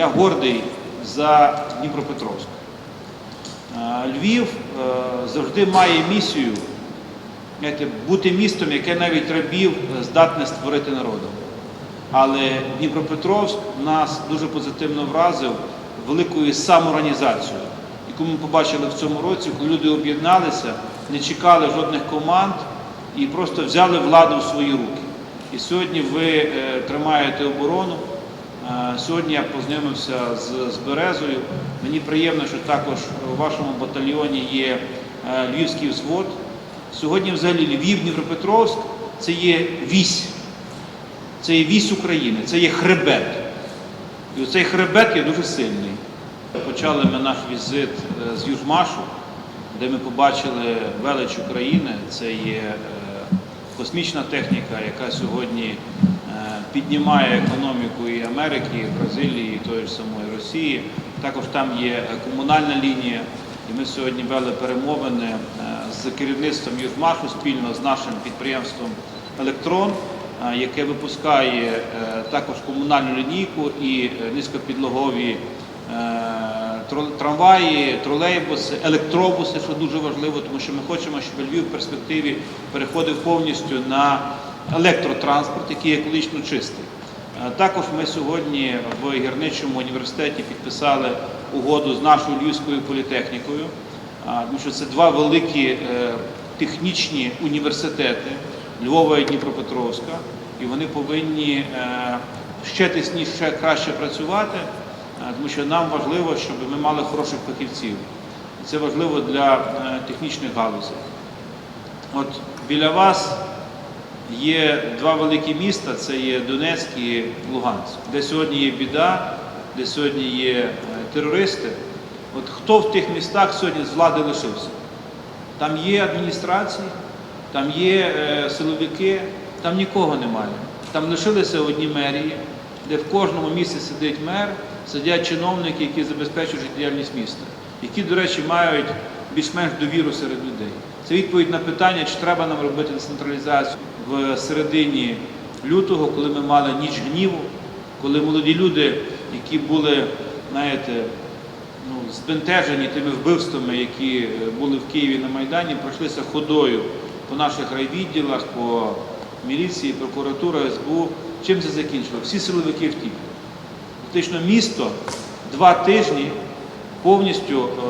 я гордий за Дніпропетровськ. Львів е, завжди має місію знаєте, бути містом, яке навіть рабів здатне створити народом. Але Дніпропетровськ нас дуже позитивно вразив великою самоорганізацією, яку ми побачили в цьому році, коли люди об'єдналися, не чекали жодних команд і просто взяли владу в свої руки. І сьогодні ви е, тримаєте оборону. Сьогодні я познайомився з, з Березою. Мені приємно, що також у вашому батальйоні є е, львівський взвод. Сьогодні взагалі Львів, Дніпропетровськ це є вісь. Це є вісь України, це є хребет. І цей хребет є дуже сильний. Почали ми наш візит е, з Южмашу, де ми побачили велич України. Це є е, космічна техніка, яка сьогодні піднімає економіку і Америки, і Бразилії, і тої ж самої Росії. Також там є е, комунальна лінія. І ми сьогодні вели перемовини е, з керівництвом Южмашу спільно з нашим підприємством Електрон, е, яке випускає також комунальну лінійку і низькопідлогові трамваї, тролейбуси, електробуси, що дуже важливо, тому що ми хочемо, щоб Львів в перспективі переходив повністю на електротранспорт, який екологічно чистий. Е, Також ми сьогодні в гірничому університеті підписали угоду з нашою Львівською політехнікою, тому що це два великі е, технічні університети Львова і Дніпропетровська, і вони повинні е, ще тісніше, ще краще працювати, е, тому що нам важливо, щоб ми мали хороших фахівців. Це важливо для е, технічних галузей. От біля вас є два великі міста: це є Донецьк і Луганськ, де сьогодні є біда, де сьогодні є е, терористи. От хто в тих містах сьогодні з влади лишився? Там є адміністрації, там є е, силовики, там нікого немає. Там лишилися одні мерії, де в кожному місці сидить мер, сидять чиновники, які забезпечують життєдіяльність міста, які, до речі, мають більш-менш довіру серед людей. Це відповідь на питання, чи треба нам робити децентралізацію в середині лютого, коли ми мали ніч гніву, коли молоді люди, які були, знаєте, ну, збентежені тими вбивствами, які е, були в Києві на Майдані, пройшлися ходою по наших райвідділах, по міліції, прокуратура, СБУ. Чим це закінчило? Всі силовики втікли. Фактично місто два тижні повністю е,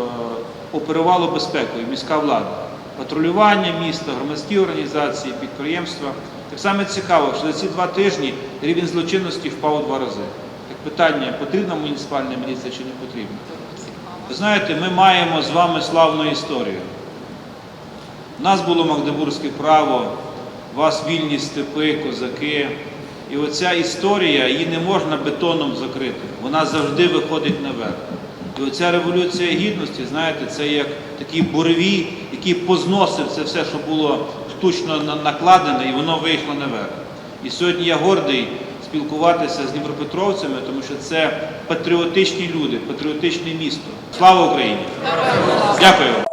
оперувало безпекою, міська влада. Патрулювання міста, громадські організації, підприємства. Так само цікаво, що за ці два тижні рівень злочинності впав у два рази. Так питання, потрібна муніципальна міліція чи не потрібна? Ви знаєте, ми маємо з вами славну історію. У нас було Магдебурзьке право, у вас вільні степи, козаки. І оця історія, її не можна бетоном закрити. Вона завжди виходить наверх. І оця революція гідності, знаєте, це як такий буревій, який позносив це все, що було штучно накладене, і воно вийшло наверх. І сьогодні я гордий спілкуватися з дніпропетровцями, тому що це патріотичні люди, патріотичне місто. Слава Україні! Дякую.